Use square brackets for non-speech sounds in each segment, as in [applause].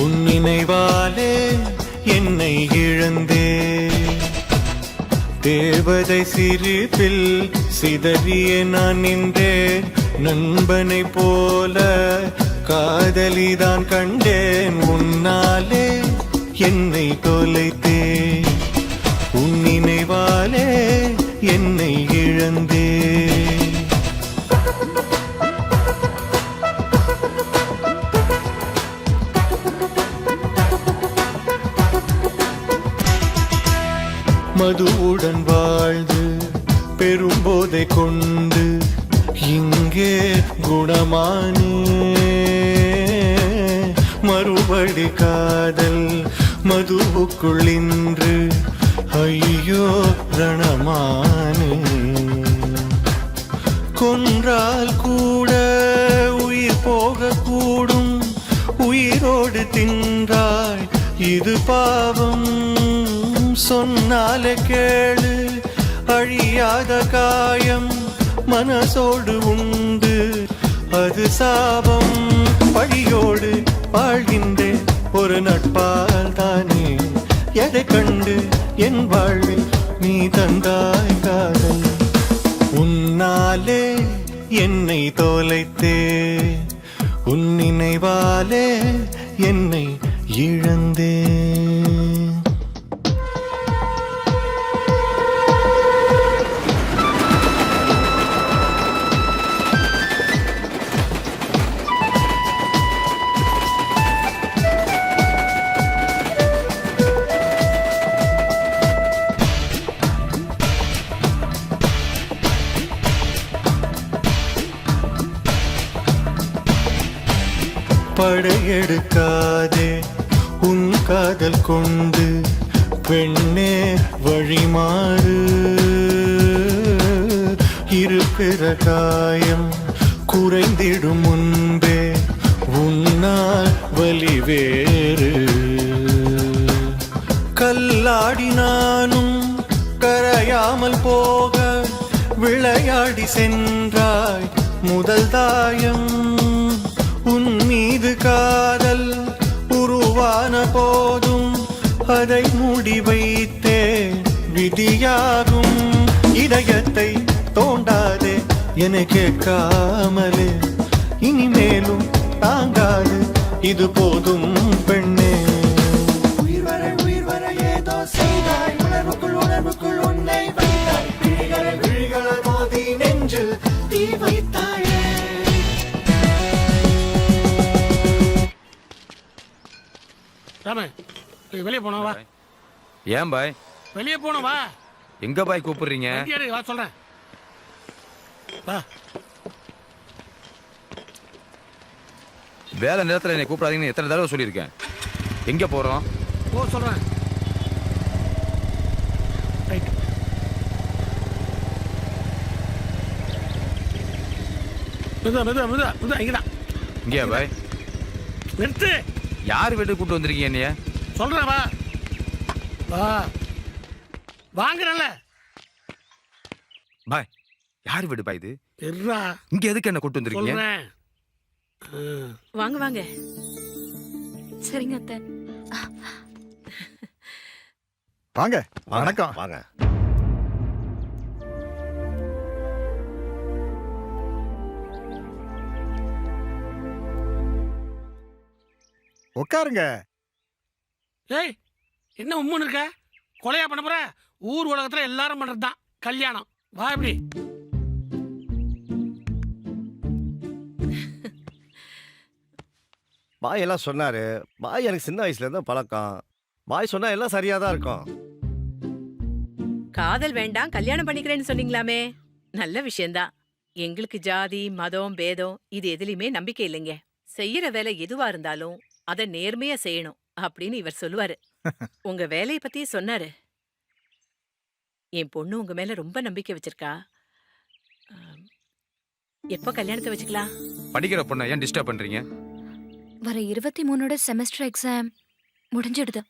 உன் நினைவாலே என்னை இழந்தே. தேவதை சிரிப்பில் சிதறிய நான் நின்றேன் நண்பனை போல காதலிதான் கண்டேன். உன்னாலே என்னை தொலைத்தே. உன் நினைவாலே என்னை மறுபடி காதல் மதுவுக்குள் இன்று ஐயோ ரணமானே கொன்றால் கூட உயிர் போகக்கூடும். உயிரோடு தின்றாய் இது பாவம். சொன்னாலே கேளு அழியாத காயம் மனசோடு உண்டு. அது சாபம் பழியோடு வாழ்கின்றேன் ஒரு நட்பால் தானே? எதை கண்டு என் வாழ்வில் நீ தந்தாய் காதல்? உன்னாலே என்னை தோலைத்தே. உன் நினைவாலே என்னை இழந்தேன் படையெடுக்காதே உன் காதல் கொண்டு பெண்ணே வழிமாறு. இருக்கிற காயம் குறைந்திடும் முன்பே. உன்னால் வலி வேறு. கல்லாடி கரையாமல் போக விளையாடி சென்றாய். முதல் தாயம் இது காதல் உருவான போதும் அதை மூடி வைத்தே விதியாகும். இதயத்தை தோண்டாதே என கேட்காமலே இனிமேலும் தாங்காது இது போதும் பெண்ணே. உயிர் வரை உயிர் வரை ஏதோ செய்தாய். உணர்வுக்குள் உணர்வுக்குள் உன்னை வைத்தாய். விழிகளை விழிகளை மோதி நெஞ்சில் தீ வைத்தாயே. ராம வெளியே போனோம் வா. ஏன் பாய்? வெளியே போனோம் வா. எங்க பாய் கூப்பிடுறீங்க? வா சொல்றேன். வா. வேலை நேரத்துல என்னை கூப்பிடாதீங்கன்னு எத்தனை தடவை சொல்லியிருக்கேன். எங்க போறோம்? போ சொல்றேன். ரைட் மெதுவா மெதுவா மெதுவா மெதுவா இங்கதான். இங்கேயா பாய்? நிறுத்து. யார் வீட்டுக்கு கூப்பிட்டு வந்திருக்கீங்க என்னைய? சொல்றேன் வா. வா. வாங்குறேன்ல. பாய் யார் வீடு பாய் இது? இருடா இங்க எதுக்கு என்ன கூப்பிட்டு வந்திருக்கீங்க. வாங்க வாங்க. சரிங்க அத்தை. வாங்க வணக்கம். வாங்க. உட்காருங்க. ஏய் என்ன உம்முன்னு இருக்க? கொலையா பண்ண போற? ஊர் உலகத்துல எல்லாரும் பண்றது தான் கல்யாணம். வா இப்படி. பாய் எல்லாம் சொன்னாரு. பாய் எனக்கு சின்ன வயசுல இருந்து பழக்கம். பாய் சொன்னா எல்லாம் சரியா தான் இருக்கும். காதல் வேண்டாம் கல்யாணம் பண்ணிக்கிறேன்னு சொன்னீங்களாமே. நல்ல விஷயம்தான். எங்களுக்கு ஜாதி மதம் பேதம் இது எதுலயுமே நம்பிக்கை இல்லைங்க. செய்யற வேலை எதுவா இருந்தாலும் அத நேர்மையா செய்யணும் அப்படின்னு இவர் சொல்லுவாரு. [laughs] உங்க வேலைய பத்தி சொன்னாரு. என் பொண்ணு உங்க மேல ரொம்ப நம்பிக்கை வச்சிருக்கா. எப்போ கல்யாணத்தை வச்சுக்கலாம்? படிக்கிற பொண்ணை ஏன் டிஸ்டர்ப் பண்றீங்க? வர இருபத்தி மூணோட செமஸ்டர் எக்ஸாம் முடிஞ்சிடுது.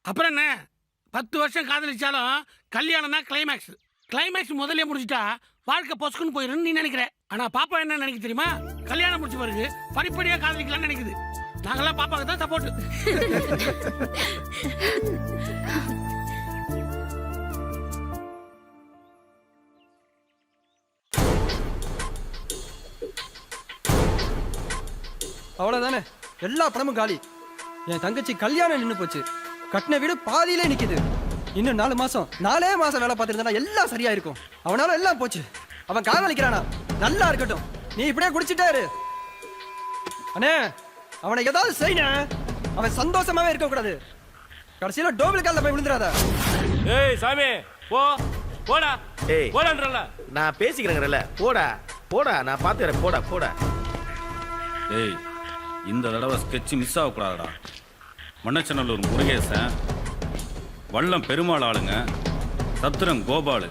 அப்புறம் என்ன? பத்து வருஷம் காதலிச்சாலும் கல்யாணம் தான் கிளைமேக்ஸ் கிளைமேக்ஸ் முதல்ல முடிச்சிட்டா வாழ்க்கை பொசுக்குன்னு போயிருன்னு நீ நினைக்கிற. ஆனா பாப்பா என்ன நினைக்க தெரியுமா? கல்யாணம் முடிச்ச பிறகு படிப்படியா காதலிக்கலாம்னு நினைக்குது. நாங்கெல்லாம் பாப்பாக்கு தான் சப்போர்ட் அவ்வளவுதானே? எல்லா பணமும் காலி. என் தங்கச்சி கல்யாணம் நின்று போச்சு. கட்டின வீடு பாதியிலே நிக்குது. இன்னும் நாலு மாசம் நாலே மாசம் வேலை பார்த்துருந்தா எல்லாம் சரியா இருக்கும் அவனால எல்லாம் போச்சு. அவன் காதலிக்கிறானா? நல்லா இருக்கட்டும். நீ இப்படியே குடிச்சிட்டாரு அண்ணே அவனை ஏதாவது செய்யணும் அவன் சந்தோஷமாவே இருக்க கூடாது கடைசியில டோபிள் காலில் போய் விழுந்துடாத ஏய் சாமி போ. போடா. ஏய் போடான்றல. நான் பேசிக்கிறேங்கறல போடா போடா. நான் பாத்துக்கிறேன் போடா போடா. ஏய் இந்த தடவை ஸ்கெட்ச் மிஸ் ஆகக்கூடாதுடா. மண்ணச்சநல்லூர் முருகேசன் வல்லம் பெருமாள் ஆளுங்க சத்திரம் கோபாலு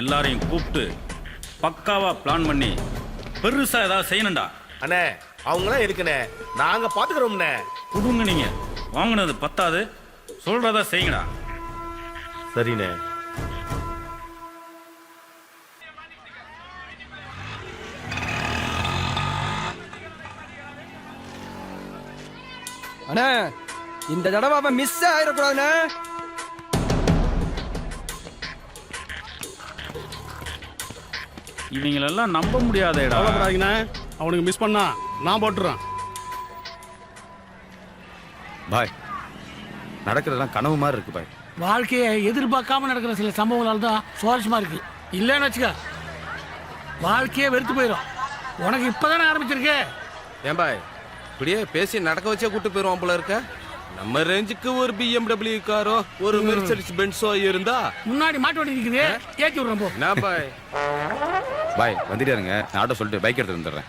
எல்லாரையும் கூப்பிட்டு பக்காவா பிளான் பண்ணி பெருசா ஏதாவது செய்யணும்டா. அண்ணே அவங்களாம் இருக்குண்ணே நாங்க பாத்துக்கிறோம்ண்ணே. புடுங்க நீங்க. வாங்கினது பத்தாது. சொல்றதா செய்யுங்கடா. சரிண்ணே. அண்ணே இந்த தடவை அவன் மிஸ் ஆயிடக்கூடாதுண்ணே. இவங்களெல்லாம் நம்ப முடியாதேடா. கவலைப்படாதீங்கண்ணே. அவனுக்கு மிஸ் பண்ணா நான் போட்டுறேன். பாய் நடக்கிறதெல்லாம் கனவு மாதிரி இருக்கு பாய். வாழ்க்கையை எதிர்பார்க்காம நடக்கிற சில சம்பவங்களால தான் சுவாரஸ்யமா இருக்கு. இல்லைன்னு வச்சுக்க வாழ்க்கையே வெறுத்து போயிடும் உனக்கு இப்பதானே ஆரம்பிச்சிருக்கே. ஏன் பாய் இப்படியே பேசி நடக்க வச்சே கூட்டு போயிருவான் போல இருக்க? நம்ம ரேஞ்சுக்கு ஒரு பிஎம்டபிள்யூ காரோ ஒரு மெர்சடிஸ் பென்ஸோ இருந்தா? முன்னாடி மாட்டு வண்டி நிக்குது. ஏற்றி விடுறேன் போ. என்ன பாய்? பாய் வந்துட்டே இருங்க. நான் ஆட்டோ சொல்லிட்டு பைக் எடுத்து வந்துடுறேன்.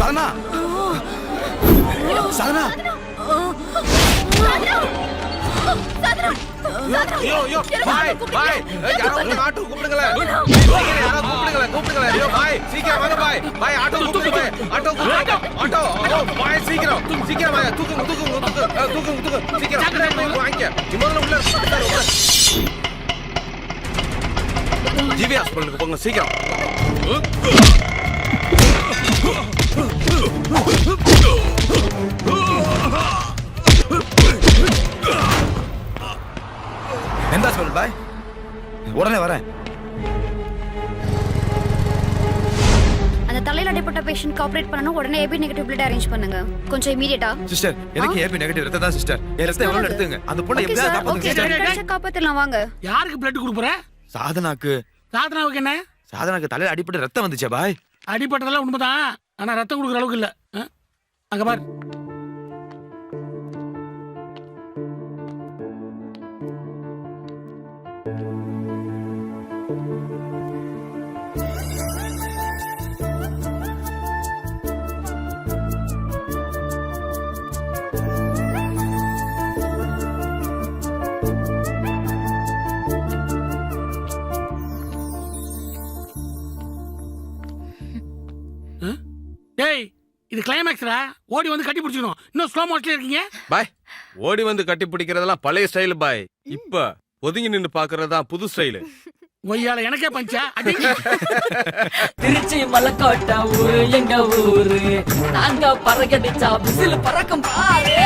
சாதனா சாதனா ஐயோ ஐயோ. பாய் பாய் யாரோ ஆட்டோ கூப்பிடுங்களேன். கூப்பிடுங்களேன் ஐயோ பாய் சீக்கிரம் வாங்க பாய். பாய் ஆட்டோ கூப்பிடுங்க பாய். ஆட்டோ கூப்பிடுங்க. ஆட்டோ. ஐயோ பாய் சீக்கிரம். சீக்கிரம் வாங்க. தூக்குங்க தூக்குங்க தூக்குங்க தூக்குங்க தூக்குங்க சீக்கிரம். வாங்கிக்க. இவங்கள உள்ள. ஜிவி ஹாஸ்பிட்டலுக்கு போங்க சீக்கிரம். எந்த ஹாஸ்பிட்டல் பாய்? உடனே வரேன். பேஷண்ட் ஆபரேட் பண்ணனும் உடனே ஏபி நெகட்டிவ் பிளட் அரேஞ்ச் பண்ணுங்க. கொஞ்சம் இமீடியட்டா சிஸ்டர் எனக்கு ஏபி நெகட்டிவ் ரத்தம் தான் சிஸ்டர் என் ரத்தம் எவ்வளவு எடுத்துங்க? அந்த பொண்ணை எப்படியாவது காப்பாத்துங்க ஓகே சிஸ்டர் காப்பாத்திடலாம். வாங்க. யாருக்கு பிளட் கொடுக்குற? சாதனாக்கு. சாதனாவுக்கு என்ன? சாதனாக்கு தலையில அடிப்பட்டு ரத்தம் வந்துச்சே பாய்? அடிப்பட்டதெல்லாம் உண்மைதான். ஆனா ரத்தம் கொடுக்குற அளவுக்கு இல்ல? அங்க பாரு. இது கிளைமேக்ஸ்ரா ஓடி வந்து கட்டி பிடிச்சிக்கணும். இன்னும் ஸ்லோ மோஷன்ல இருக்கீங்க? பாய் ஓடி வந்து கட்டி பிடிக்கிறதெல்லாம் பழைய ஸ்டைல் பாய். இப்ப ஒதுங்கி நின்னு பாக்குறது தான் புது ஸ்டைலு ஒய்யால எனக்கே பஞ்சா? திருச்சி மலைக்கோட்டை ஊரு எங்க ஊரு? நாங்க பறக்கடிச்சா விசில் பறக்கும் பாரு